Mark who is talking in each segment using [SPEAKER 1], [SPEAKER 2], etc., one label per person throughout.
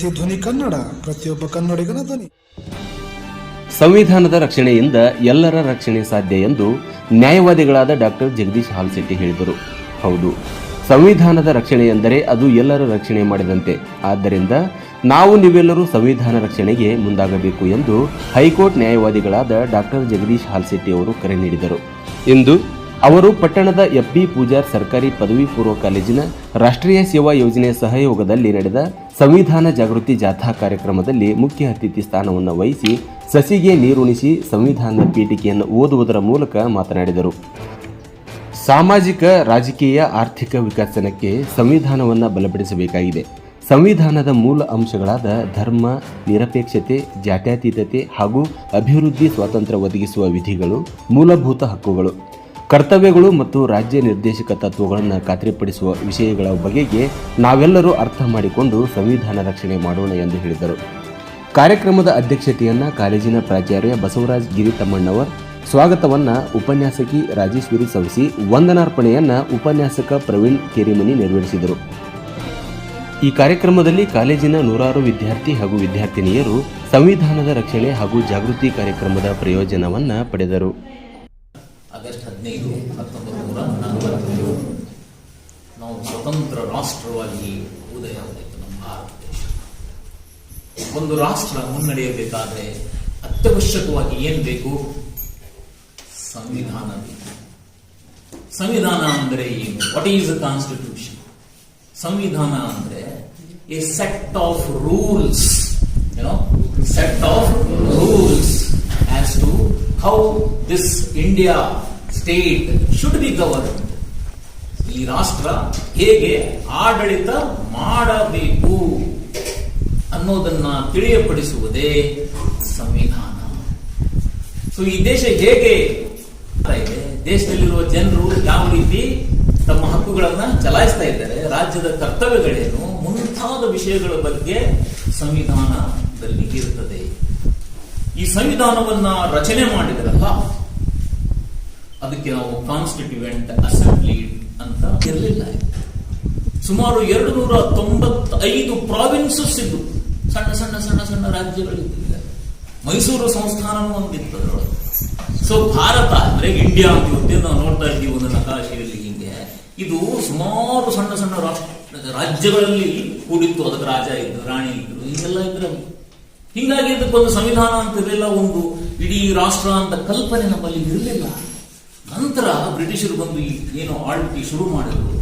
[SPEAKER 1] ಇದು ಧ್ವನಿ ಕನ್ನಡ, ಪ್ರತಿಯೊಬ್ಬ ಕನ್ನಡಿಗನ ಧ್ವನಿ.
[SPEAKER 2] ಸಂವಿಧಾನದ ರಕ್ಷಣೆಯಿಂದ ಎಲ್ಲರ ರಕ್ಷಣೆ ಸಾಧ್ಯ ಎಂದು ನ್ಯಾಯವಾದಿಗಳಾದ ಡಾಕ್ಟರ್ ಜಗದೀಶ್ ಹಾಲ್ಸೆಟ್ಟಿ ಹೇಳಿದರು. ಹೌದು, ಸಂವಿಧಾನದ ರಕ್ಷಣೆ ಎಂದರೆ ಅದು ಎಲ್ಲರ ರಕ್ಷಣೆ ಮಾಡಿದಂತೆ. ಆದ್ದರಿಂದ ನಾವು ನೀವೆಲ್ಲರೂ ಸಂವಿಧಾನ ರಕ್ಷಣೆಗೆ ಮುಂದಾಗಬೇಕು ಎಂದು ಹೈಕೋರ್ಟ್ ನ್ಯಾಯವಾದಿಗಳಾದ ಡಾಕ್ಟರ್ ಜಗದೀಶ್ ಹಾಲ್ಸೆಟ್ಟಿ ಅವರು ಕರೆ ನೀಡಿದರು. ಇಂದು ಅವರು ಪಟ್ಟಣದ ಎಫ್ಬಿ ಪೂಜಾರ್ ಸರ್ಕಾರಿ ಪದವಿ ಪೂರ್ವ ಕಾಲೇಜಿನ ರಾಷ್ಟ್ರೀಯ ಸೇವಾ ಯೋಜನೆ ಸಹಯೋಗದಲ್ಲಿ ನಡೆದ ಸಂವಿಧಾನ ಜಾಗೃತಿ ಜಾಥಾ ಕಾರ್ಯಕ್ರಮದಲ್ಲಿ ಮುಖ್ಯ ಅತಿಥಿ ಸ್ಥಾನವನ್ನು ವಹಿಸಿ ಸಸಿಗೆ ನೀರುಣಿಸಿ ಸಂವಿಧಾನದ ಪೀಠಿಕೆಯನ್ನು ಓದುವುದರ ಮೂಲಕ ಮಾತನಾಡಿದರು. ಸಾಮಾಜಿಕ, ರಾಜಕೀಯ, ಆರ್ಥಿಕ ವಿಕಸನಕ್ಕೆ ಸಂವಿಧಾನವನ್ನು ಬಲಪಡಿಸಬೇಕಾಗಿದೆ. ಸಂವಿಧಾನದ ಮೂಲ ಅಂಶಗಳಾದ ಧರ್ಮ, ನಿರಪೇಕ್ಷತೆ, ಜಾತ್ಯತೀತತೆ ಹಾಗೂ ಅಭಿವೃದ್ಧಿ, ಸ್ವಾತಂತ್ರ್ಯ ಒದಗಿಸುವ ವಿಧಿಗಳು ಮೂಲಭೂತ ಹಕ್ಕುಗಳು. ಕರ್ತವ್ಯಗಳು ಮತ್ತು ರಾಜ್ಯ ನಿರ್ದೇಶಕ ತತ್ವಗಳನ್ನು ಖಾತ್ರಿಪಡಿಸುವ ವಿಷಯಗಳ ಬಗೆಗೆ ನಾವೆಲ್ಲರೂ ಅರ್ಥ ಮಾಡಿಕೊಂಡು ಸಂವಿಧಾನ ರಕ್ಷಣೆ ಮಾಡೋಣ ಎಂದು ಹೇಳಿದರು. ಕಾರ್ಯಕ್ರಮದ ಅಧ್ಯಕ್ಷತೆಯನ್ನು ಕಾಲೇಜಿನ ಪ್ರಾಚಾರ್ಯ ಬಸವರಾಜ್ ಗಿರಿತಮ್ಮಣ್ಣವರ್, ಸ್ವಾಗತವನ್ನು ಉಪನ್ಯಾಸಕಿ ರಾಜೇಶ್ವರಿ ಸವಸಿ, ವಂದನಾರ್ಪಣೆಯನ್ನು ಉಪನ್ಯಾಸಕ ಪ್ರವೀಣ್ ಕೆರಿಮನಿ ನೆರವೇರಿಸಿದರು. ಈ ಕಾರ್ಯಕ್ರಮದಲ್ಲಿ ಕಾಲೇಜಿನ ನೂರಾರು ವಿದ್ಯಾರ್ಥಿ ಹಾಗೂ ವಿದ್ಯಾರ್ಥಿನಿಯರು ಸಂವಿಧಾನದ ರಕ್ಷಣೆ ಹಾಗೂ ಜಾಗೃತಿ ಕಾರ್ಯಕ್ರಮದ ಪ್ರಯೋಜನವನ್ನು ಪಡೆದರು.
[SPEAKER 3] ಆಗಸ್ಟ್ ಹದಿನೈದು, ಹತ್ತೊಂಬತ್ತು ನೂರ ನಲವತ್ತೇಳು. ನಾವು ಸ್ವತಂತ್ರ ರಾಷ್ಟ್ರವಾಗಿ ಉದಯ ಹೊಂದಿತ್ತು ನಮ್ಮ ಭಾರತ ದೇಶ. ಒಂದು ರಾಷ್ಟ್ರ ಮುನ್ನಡೆಯಬೇಕಾದ್ರೆ ಅತ್ಯವಶ್ಯಕವಾಗಿ ಏನು ಬೇಕು? ಸಂವಿಧಾನ ಬೇಕು. ಸಂವಿಧಾನ ಅಂದ್ರೆ ಏನು? ವಾಟ್ ಈಸ್ ಅ ಕಾನ್ಸ್ಟಿಟ್ಯೂಷನ್ ಸಂವಿಧಾನ ಅಂದ್ರೆ ಎ ಸೆಟ್ ಆಫ್ ರೂಲ್ಸ್ ಏನೋ set of rules as to how this India state should be govern ಈ ರಾಷ್ಟ್ರ ಹೇಗೆ ಆಡಳಿತ ಮಾಡಬೇಕು ಅನ್ನೋದನ್ನ ತಿಳಿಯಪಡಿಸುವುದೇ ಸಂವಿಧಾನ. ಸೊ ಈ ದೇಶ ಹೇಗೆ ಇದೆ. ದೇಶದಲ್ಲಿರುವ ಜನರು ಯಾವ ರೀತಿ ತಮ್ಮ ಹಕ್ಕುಗಳನ್ನ ಚಲಾಯಿಸ್ತಾ ಇದ್ದಾರೆ, ರಾಜ್ಯದ ಕರ್ತವ್ಯಗಳೇನು, ಮುಂತಾದ ವಿಷಯಗಳ ಬಗ್ಗೆ ಸಂವಿಧಾನದಲ್ಲಿ ಇರುತ್ತದೆ. ಈ ಸಂವಿಧಾನವನ್ನ ರಚನೆ ಮಾಡಿದ್ರಲ್ಲ, ಅದಕ್ಕೆ ನಾವು ಕಾನ್ಸ್ಟಿಟ್ಯೂಯೆಂಟ್ ಅಸೆಂಬ್ಲಿ ಅಂತ ಇರಲಿಲ್ಲ. ಸುಮಾರು ಎರಡು ನೂರ ತೊಂಬತ್ತೈದು ಪ್ರಾವಿನ್ಸಸ್ ಇದ್ದು, ಸಣ್ಣ ಸಣ್ಣ ಸಣ್ಣ ಸಣ್ಣ ರಾಜ್ಯಗಳಿದ್ದಿಲ್ಲ ಮೈಸೂರು ಸಂಸ್ಥಾನವೂ ಒಂದಿತ್ತು ಅದರೊಳಗೆ. ಸೊ ಭಾರತ, ಅಂದ್ರೆ ಇಂಡಿಯಾ ಅಂತ ಇವತ್ತೇನು ನಾವು ನೋಡ್ತಾ ಇದ್ದೀವಿ ಒಂದು ನಕಾಶೆಯಲ್ಲಿ ಹಿಂಗೆ. ಇದು ಸುಮಾರು ಸಣ್ಣ ಸಣ್ಣ ರಾಷ್ಟ್ರ, ರಾಜ್ಯಗಳಲ್ಲಿ ಕೂಡಿತ್ತು, ಅದಕ್ಕೆ ರಾಜ ಇದ್ರು, ರಾಣಿ ಇದ್ರು, ಹಿಂಗೆಲ್ಲ ಇದ್ರೆ. ಹಿಂಗಾಗಿ ಇದಕ್ಕೊಂದು ಸಂವಿಧಾನ ಅಂತ ಇರಲಿಲ್ಲ ಒಂದು ಇಡೀ ರಾಷ್ಟ್ರ ಅಂತ ಕಲ್ಪನೆ ನಮ್ಮಲ್ಲಿ ಇರಲಿಲ್ಲ. ನಂತರ ಬ್ರಿಟಿಷರು ಬಂದು ಈ ಏನು ಆಳ್ವಿಕೆ ಶುರು ಮಾಡಿದ್ರು.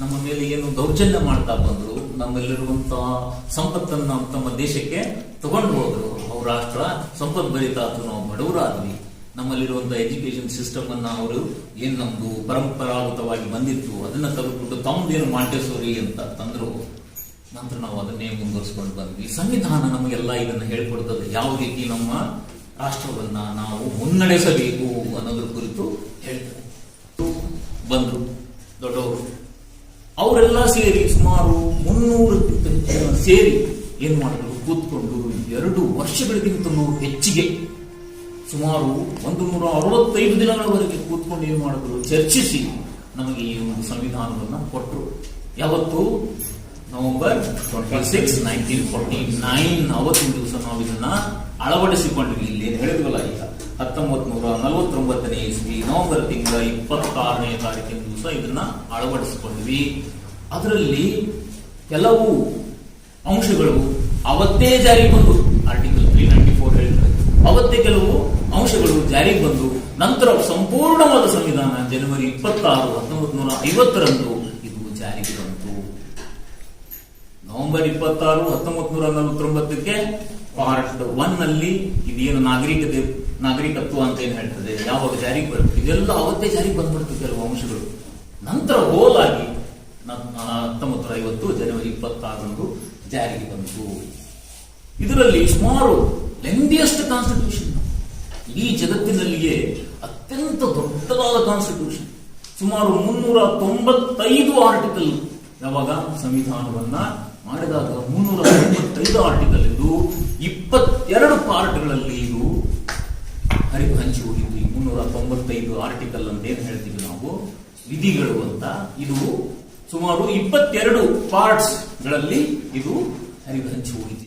[SPEAKER 3] ನಮ್ಮ ಮೇಲೆ ಏನು ದೌರ್ಜನ್ಯ ಮಾಡ್ತಾ ಬಂದ್ರು. ನಮ್ಮಲ್ಲಿರುವಂತಹ ಸಂಪತ್ತನ್ನು ತಮ್ಮ ದೇಶಕ್ಕೆ ತಗೊಂಡು ಹೋದ್ರು. ಅವ್ರ ರಾಷ್ಟ್ರ ಸಂಪತ್ ಭರಿತಾತು ನಾವು ಬಡವರಾದ್ವಿ. ನಮ್ಮಲ್ಲಿರುವಂತಹ ಎಜುಕೇಶನ್ ಸಿಸ್ಟಮ್ ಅನ್ನ ಅವರು ಏನ್ ನಮ್ದು ಪರಂಪರಾಗತವಾಗಿ ಬಂದಿತ್ತು. ಅದನ್ನ ತೆಗೆದುಬಿಟ್ಟು ತಮ್ಮದೇನು ಮಾಂಟೆಸೋರಿ ಅಂತ ತಂದ್ರು. ನಂತರ ನಾವು ಅದನ್ನೇ ಮುಂದುವರಿಸ್ಕೊಂಡು ಬಂದ್ವಿ. ಸಂವಿಧಾನ ನಮಗೆಲ್ಲ ಇದನ್ನು ಹೇಳ್ಕೊಡ್ತದೆ. ಯಾವ ರೀತಿ ನಮ್ಮ ರಾಷ್ಟ್ರವನ್ನ ನಾವು ಮುನ್ನಡೆಸಬೇಕು ಅನ್ನೋದ್ರ ಕುರಿತು ಹೇಳ್ತಾರೆ. ಬಂದರು ದೊಡ್ಡವರು. ಅವರೆಲ್ಲ ಸೇರಿ ಸುಮಾರು ಮುನ್ನೂರು ಸೇರಿ ಏನ್ ಮಾಡಿದ್ರು? ಕೂತ್ಕೊಂಡು ಎರಡು ವರ್ಷಗಳಿಗಿಂತ ಹೆಚ್ಚಿಗೆ ಸುಮಾರು ಒಂದು ನೂರ ಅರವತ್ತೈದು ದಿನಗಳವರೆಗೆ ಕೂತ್ಕೊಂಡು ಏನ್ ಮಾಡಿದ್ರು? ಚರ್ಚಿಸಿ ನಮಗೆ ಈ ಒಂದು ಸಂವಿಧಾನವನ್ನ ಕೊಟ್ಟರು ಯಾವತ್ತು? November twenty six nineteen forty nine ಅವತ್ತಿನ ದಿವಸ ನಾವು ಇದನ್ನ ಅಳವಡಿಸಿಕೊಂಡ್ವಿ ಇಲ್ಲಿ ಏನು ಹೇಳಿದ್ವಲ್ಲ ಈಗ. ಹತ್ತೊಂಬತ್ ನೂರ ನಲವತ್ತೊಂಬತ್ತನೇ ಇಸ್ವಿ, ನವೆಂಬರ್ ತಿಂಗಳ ಇಪ್ಪತ್ತಾರನೇ ತಾರೀಕಿನ ದಿವಸ ಇದನ್ನ ಅಳವಡಿಸಿಕೊಂಡ್ವಿ ಅದರಲ್ಲಿ ಕೆಲವು ಅಂಶಗಳು ಅವತ್ತೇ ಜಾರಿಗೆ ಬಂದು ಆರ್ಟಿಕಲ್ ತ್ರೀ ನೈಂಟಿ ಫೋರ್ ಹೇಳಿದ್ರೆ ಅವತ್ತೇ ಕೆಲವು ಅಂಶಗಳು ಜಾರಿಗೆ ಬಂದು, ನಂತರ ಸಂಪೂರ್ಣವಾದ ಸಂವಿಧಾನ ಜನವರಿ ಇಪ್ಪತ್ತಾರು ಹತ್ತೊಂಬತ್ತು ನೂರ ಐವತ್ತರಂದು ಇದು ಜಾರಿಗೆ ಬಂತು. ನವೆಂಬರ್ ಇಪ್ಪತ್ತಾರು ಹತ್ತೊಂಬತ್ ನೂರ ನಲವತ್ತೊಂಬತ್ತಕ್ಕೆ ಪಾರ್ಟ್ ಒನ್ನಲ್ಲಿ ಇದೇನು ನಾಗರಿಕ ನಾಗರಿಕತ್ವ ಅಂತ ಏನ್ ಹೇಳ್ತದೆ, ಯಾವಾಗ ಜಾರಿಗೆ ಬರುತ್ತೆ? ಇದೆಲ್ಲ ಅವತ್ತೇ ಜಾರಿಗೆ ಬಂದ್ಬಿಡ್ತು ಕೆಲವು ಅಂಶಗಳು. ನಂತರ ಹೋಲ್ ಆಗಿ ಹತ್ತೊಂಬತ್ತು ನೂರ ಐವತ್ತು ಜನವರಿ ಇಪ್ಪತ್ತಾರರಂದು ಜಾರಿಗೆ ಬಂತು. ಇದರಲ್ಲಿ ಸುಮಾರು ಲೆಂದಿಯಸ್ಟ್ ಕಾನ್ಸ್ಟಿಟ್ಯೂಷನ್ ಇಡೀ ಜಗತ್ತಿನಲ್ಲಿಯೇ ಅತ್ಯಂತ ದೊಡ್ಡದಾದ ಕಾನ್ಸ್ಟಿಟ್ಯೂಷನ್ ಸುಮಾರು ಮುನ್ನೂರ ತೊಂಬತ್ತೈದು ಆರ್ಟಿಕಲ್ ಯಾವಾಗ? ಸಂವಿಧಾನವನ್ನ ಮಾಡಿದಾಗ ಮುನ್ನೂರ ತೊಂಬತ್ತೈದು ಆರ್ಟಿಕಲ್ ಇದು ಇಪ್ಪತ್ತೆರಡು ಪಾರ್ಟ್ಗಳಲ್ಲಿ ಇದು ಹರಿವು ಹಂಚಿ ಹೋಗಿದ್ದು ಈ ಮುನ್ನೂರ ತೊಂಬತ್ತೈದು ಆರ್ಟಿಕಲ್ ಅಂತ ಏನು ಹೇಳ್ತೀವಿ ನಾವು? ವಿಧಿಗಳು ಅಂತ. ಇದು ಸುಮಾರು ಇಪ್ಪತ್ತೆರಡು ಪಾರ್ಟ್ಸ್ಗಳಲ್ಲಿ ಇದು ಹರಿವು ಹಂಚಿ ಹೋಗಿದೆ